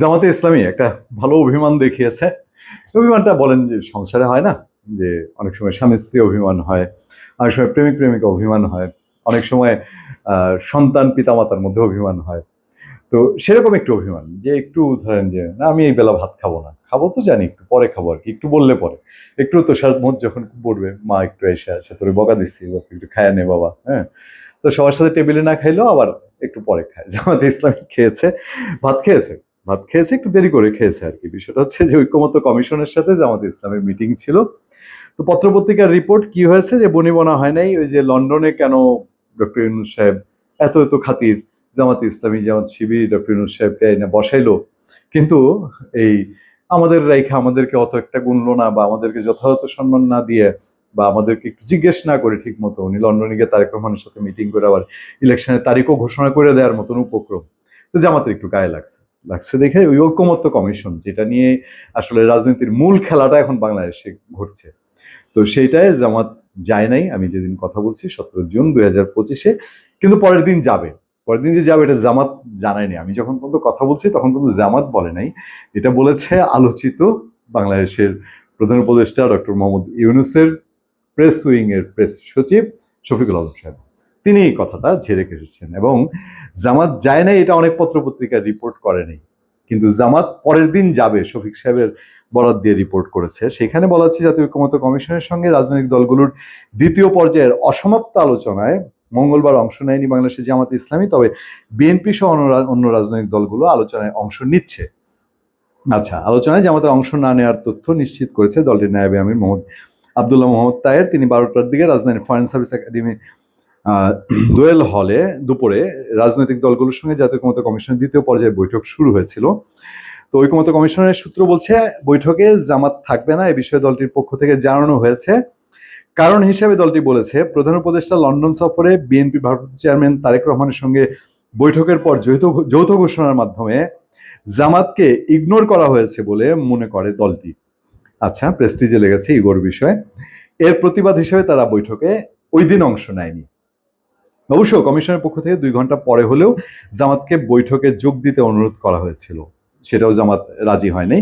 জামাতে ইসলামী একটা ভালো অভিমান দেখিয়েছে। অভিমানটা বলেন যে সংসারে হয় না? যে অনেক সময় স্বামী স্ত্রী অভিমান হয়, অনেক সময় প্রেমিক প্রেমিকা অভিমান হয়, অনেক সময় সন্তান পিতামাতার মধ্যে অভিমান হয়। তো সেরকম একটু অভিমান যে একটু ধরেন যে, না, আমি এই বেলা ভাত খাব না। খাব তো জানি, একটু পরে খাব আর কি, একটু বললে পরে। একটু তো মত যখন পড়বে, মা, একটু এসে আছে, তোরে বকা দিচ্ছি, এবার একটু খায় নে, বাবা। হ্যাঁ? তো সবার সাথে টেবিলে না খাইলেও আবার একটু পরে খায়। জামাতে ইসলামী খেয়েছে, ভাত খেয়েছে। ভাত খেয়েছে, একটু দেরি করে খেয়েছে আর কি বিষয়টা হচ্ছে যে ঐক্যমত্য কমিশনের সাথে জামাতে ইসলামের মিটিং ছিল। তো পত্রপত্রিকার রিপোর্ট কি হয়েছে যে বনিবনা হয় নাই? ওই যে লন্ডনে কেন ডক্টর ইউনুস সাহেব এত এত খাতির জামাতে ইসলামী, জামাত শিবির ডক্টর ইউনুস সাহেবকে এনে বসাইলো? কিন্তু এই আমাদের রেখা আমাদেরকে অত একটা গুনলো না বা আমাদেরকে যথাযথ সম্মান না দিয়ে বা আমাদেরকে একটু জিজ্ঞেস না করে ঠিক মতো উনি লন্ডনে গিয়ে তারেক রহমানের সাথে মিটিং করে আবার ইলেকশনের তারিখও ঘোষণা করে দেওয়ার মতন উপক্রম। তো জামাতের একটু গায়ে লাগছে। লাগছে দেখে ওই ঐক্যমত্য কমিশন, যেটা নিয়ে আসলে রাজনীতির মূল খেলাটা এখন বাংলাদেশে ঘটছে। তো সেইটাই জামাত যায় নাই, আমি যেদিন কথা বলছি সতেরো জুন দুই হাজার পঁচিশে, কিন্তু পরের দিন যাবে। পরের দিন যে যাবে এটা জামাত জানায়নি আমি যখন পর্যন্ত কথা বলছি তখন কিন্তু জামাত বলে নাই। এটা বলেছে আলোচিত বাংলাদেশের প্রধান উপদেষ্টা ডক্টর মোহাম্মদ ইউনুসের প্রেস উইং এর প্রেস সচিব শফিকুল আলম সাহেব। তিনি এই কথাটা ঝেড়ে এসেছেন এবং জামাত যায় নাই এটা অনেক পত্রপত্রিকা রিপোর্ট করেনি। কিন্তু জামাত পরের দিন যাবে, শফিক সাহেবের বরাদ দিয়ে রিপোর্ট করেছে। সেখানে বলা হচ্ছে জাতীয় ঐক্যমত্য কমিশনের সঙ্গে রাজনৈতিক দলগুলোর দ্বিতীয় পর্যায়ের অসমাপ্ত আলোচনায় মঙ্গলবার অংশ নেয়নি বাংলাদেশের জামাত ইসলামী, তবে বিএনপি সহ অন্য রাজনৈতিক দলগুলো আলোচনায় অংশ নিচ্ছে। আচ্ছা আলোচনায় জামাতের অংশ না নেওয়ার তথ্য নিশ্চিত করেছে দলটির নায়েবে আমির মোহাম্মদ আবদুল্লাহ মোহাম্মদ তায়ের। তিনি বারোটার দিকে রাজধানীর ফরেন সার্ভিস একাডেমি দোয়েল হলে দুপুরে রাজনৈতিক দলগুলোর সঙ্গে জাতীয় ঐক্যমত্য কমিশনের দ্বিতীয় পর্যায়ের বৈঠক শুরু হয়েছিল। তো ঐক্যমত্য কমিশনের সূত্র বলছে, বৈঠকে জামাত থাকবে না, এ বিষয়ে দলটির পক্ষ থেকে জানানো হয়েছে। কারণ হিসেবে দলটি বলেছে, প্রধান উপদেষ্টা লন্ডন সফরে বিএনপি ভারপ্রাপ্ত চেয়ারম্যান তারেক রহমানের সঙ্গে বৈঠকের পর যৌথ যৌথ ঘোষণার মাধ্যমে জামাতকে ইগনোর করা হয়েছে বলে মনে করে দলটি। আচ্ছা প্রেস্টিজে লেগেছে ইগোর বিষয়। এর প্রতিবাদ হিসেবে তারা বৈঠকে ওই দিন অংশ নেয়নি। অবশ্য কমিশনের পক্ষ থেকে দুই ঘণ্টা পরে হলেও জামাতকে বৈঠকে যোগ দিতে অনুরোধ করা হয়েছিল। সেটাও জামাত রাজি হয়নি।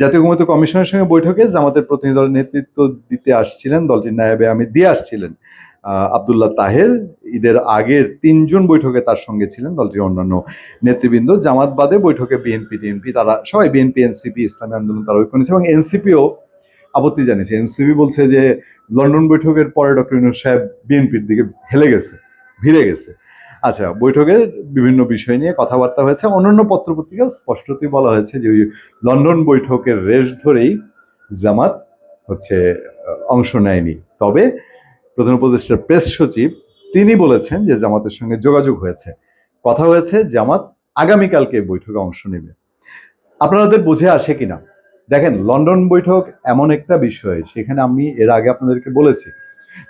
জাতীয় ঐক্যমত্য কমিশনের সঙ্গে বৈঠকে জামাতের প্রতিনিধি দলের নেতৃত্ব দিতে আসছিলেন। দলটির নায়েবে আমি দিয়ে আসছিলেন আব্দুল্লাহ তাহের। ঈদের আগের তিনজন বৈঠকে তার সঙ্গে ছিলেন দলটির অন্যান্য নেতৃবৃন্দ। জামাত বাদে বৈঠকে বিএনপি টিএনপি তারা সবাই বিএনপি, এনসিপি, ইসলামী আন্দোলন, তারা ঐক্য নিয়েছে এবং এনসিপিও আপত্তি জানিয়েছে। এনসিপি বলছে যে, লন্ডন বৈঠকের পরে ডক্টর ইউনুস সাহেব বিএনপির দিকে হেলে গেছে। ভিড়ে গেছে। আচ্ছা বৈঠকে বিভিন্ন বিষয় নিয়ে কথাবার্তা হয়েছে। অন্যান্য পত্রপত্রিকা স্পষ্টতই বলা হয়েছে যে ওই লন্ডন বৈঠকের রেশ ধরেই জামাত হচ্ছে অংশ নেয়নি। তবে প্রধান উপদেষ্টার প্রেস সচিব তিনি বলেছেন যে জামাতের সঙ্গে যোগাযোগ হয়েছে। কথা হয়েছে জামাত আগামীকালকে বৈঠকে অংশ নেবে। আপনাদের বুঝে আসে কিনা? দেখেন, লন্ডন বৈঠক এমন একটা বিষয়, সেখানে আমি এর আগে আপনাদেরকে বলেছি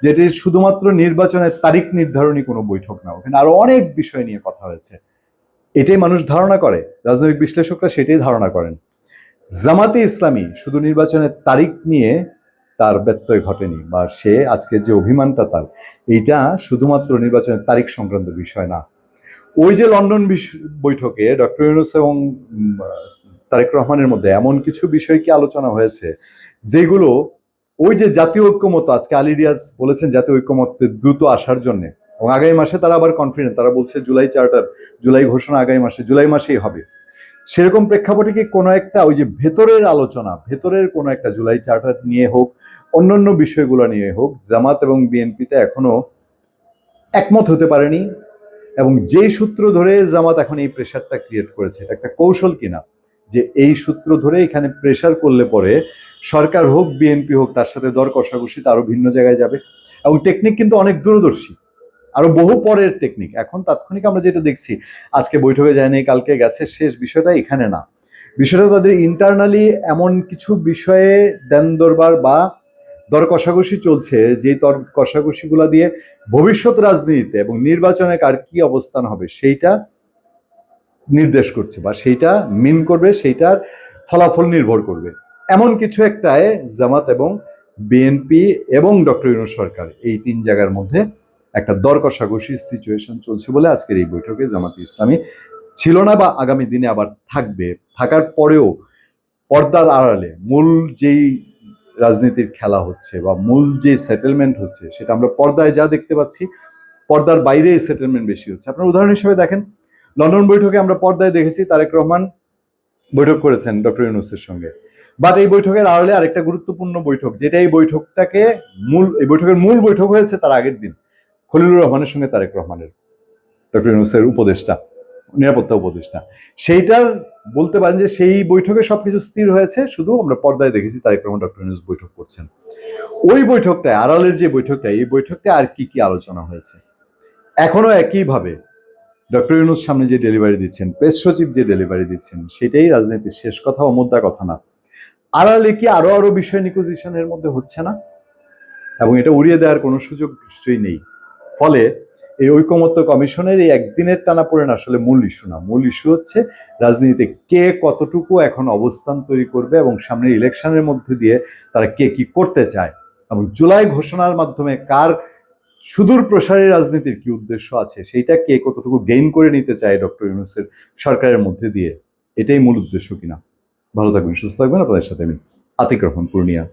যে এটি শুধুমাত্র নির্বাচনের তারিখ নির্ধারণী কোনো বৈঠক না, ওখানে আরও অনেক বিষয় নিয়ে কথা হয়েছে। এটাই মানুষ ধারণা করে, রাজনৈতিক বিশ্লেষকরা সেটাই ধারণা করেন। জামাতে ইসলামী শুধু নির্বাচনের তারিখ নিয়ে তার ব্যত্যয় ঘটেনি, বা সে আজকে যে অভিমানটা তার, এইটা শুধুমাত্র নির্বাচনের তারিখ সংক্রান্ত বিষয় না। ওই যে লন্ডন বৈঠকে ডক্টর ইউনুস এবং তারেক রহমানের মধ্যে এমন কিছু বিষয় কি আলোচনা হয়েছে, যেগুলো ওই যে জাতীয় ঐক্যমত আজকে আলী রিয়াজ বলেছেন জাতীয় ঐক্যমত্যে দ্রুত আসার জন্য। এবং আগামী মাসে তারা আবার কনফিডেন্ট তারা বলছে জুলাই চার্টার জুলাই ঘোষণা আগামী মাসে, জুলাই মাসেই হবে। সেরকম প্রেক্ষাপটে কি কোনো একটা ওই যে ভেতরের আলোচনা, ভেতরের কোনো একটা জুলাই চার্টার নিয়ে হোক, অন্যান্য বিষয়গুলো নিয়ে হোক, জামাত এবং বিএনপিতে এখনও একমত হতে পারেনি এবং যেই সূত্র ধরে জামাত এখন এই প্রেশারটা ক্রিয়েট করেছে একটা কৌশল কিনা? যে এই সূত্র ধরে এখানে প্রেশার করলে পরে সরকার হোক বিএনপি হোক, তার সাথে দর কষাকষিতে আরও ভিন্ন জায়গায় যাবে। এবং টেকনিক কিন্তু অনেক দূরদর্শী। আরও বহু পরের টেকনিক এখন তাৎক্ষণিক আমরা যেটা দেখছি, আজকে বৈঠকে যায়নি কালকে গেছে, শেষ বিষয়টা এখানে না। বিষয়টা তাদের ইন্টারনালি এমন কিছু বিষয়ে দেন দরবার বা দর কষাকষি চলছে যে দর কষাকষিগুলা দিয়ে ভবিষ্যৎ রাজনীতিতে এবং নির্বাচনে কার কি অবস্থান হবে, সেইটা নির্দেশ করছে বা সেইটা মিন করবে, সেইটার ফলাফল নির্ভর করবে। এমন কিছু একটায় জামাত এবং বিএনপি এবং ডক্টর ইউনুস সরকার এই তিন জায়গার মধ্যে একটা দর কষাকষির সিচুয়েশন চলছে বলে আজকের এই বৈঠকে জামাত ইসলামী ছিল না বা আগামী দিনে আবার থাকবে। থাকার পরেও পর্দার আড়ালে মূল যেই রাজনীতির খেলা হচ্ছে বা মূল যে সেটেলমেন্ট হচ্ছে, সেটা আমরা পর্দায় যা দেখতে পাচ্ছি, পর্দার বাইরে সেটেলমেন্ট বেশি হচ্ছে। আপনার উদাহরণ হিসেবে দেখেন লন্ডন বৈঠকে আমরা পর্দায় দেখেছি তারেক রহমান বৈঠক করেছেন ডক্টর ইউনুসের সঙ্গে। বাট এই বৈঠকের আড়ালে আরেকটা গুরুত্বপূর্ণ বৈঠক, যেটা এই বৈঠকটাকে মূল, এই বৈঠকের মূল বৈঠক হয়েছে তার আগের দিন, খলিলুর রহমানের সঙ্গে তারেক রহমানের, ডক্টর ইউনুসের উপদেষ্টা, নিরাপত্তা উপদেষ্টা। সেইটার বলতে পারেন যে সেই বৈঠকে সবকিছু স্থির হয়েছে, শুধু আমরা পর্দায় দেখেছি তারেক রহমান, ডক্টর ইউনুস বৈঠক করছেন। ওই বৈঠকটায়, আড়ালের যে বৈঠকটা এই বৈঠকটা আর কি কি আলোচনা হয়েছে? এখনও একইভাবে ডক্টর ইউনুস সামনে যে ডেলিভারি দিচ্ছেন প্রেস সচিব যে ডেলিভারি দিচ্ছেন, সেটাই রাজনীতির শেষ কথা ও মোদ্দা কথা না। আড়ালে কি আরও আরও বিষয় নিকোজিশনের মধ্যে হচ্ছে না? এবং এটা উড়িয়ে দেওয়ার কোনো সুযোগ নিশ্চয়ই নেই। ফলে এই ঐকমত্য কমিশনের এই একদিনের টানা পড়েন আসলে মূল ইস্যু না। মূল ইস্যু হচ্ছে রাজনীতিতে কে কতটুকু এখন অবস্থান তৈরি করবে এবং সামনের ইলেকশনের মধ্যে দিয়ে তারা কে কি করতে চায় এবং জুলাই ঘোষণার মাধ্যমে কার সুদূর প্রসারী রাজনীতির কি উদ্দেশ্য আছে? সেইটা কে কতটুকু গেইন করে নিতে চায় ডক্টর ইউনুসের সরকারের মধ্যে দিয়ে? এটাই মূল উদ্দেশ্য কিনা? ভালো থাকবেন, সুস্থ থাকবেন। আপনাদের সাথে আমি আতিক রহমান, পূর্ণিয়া।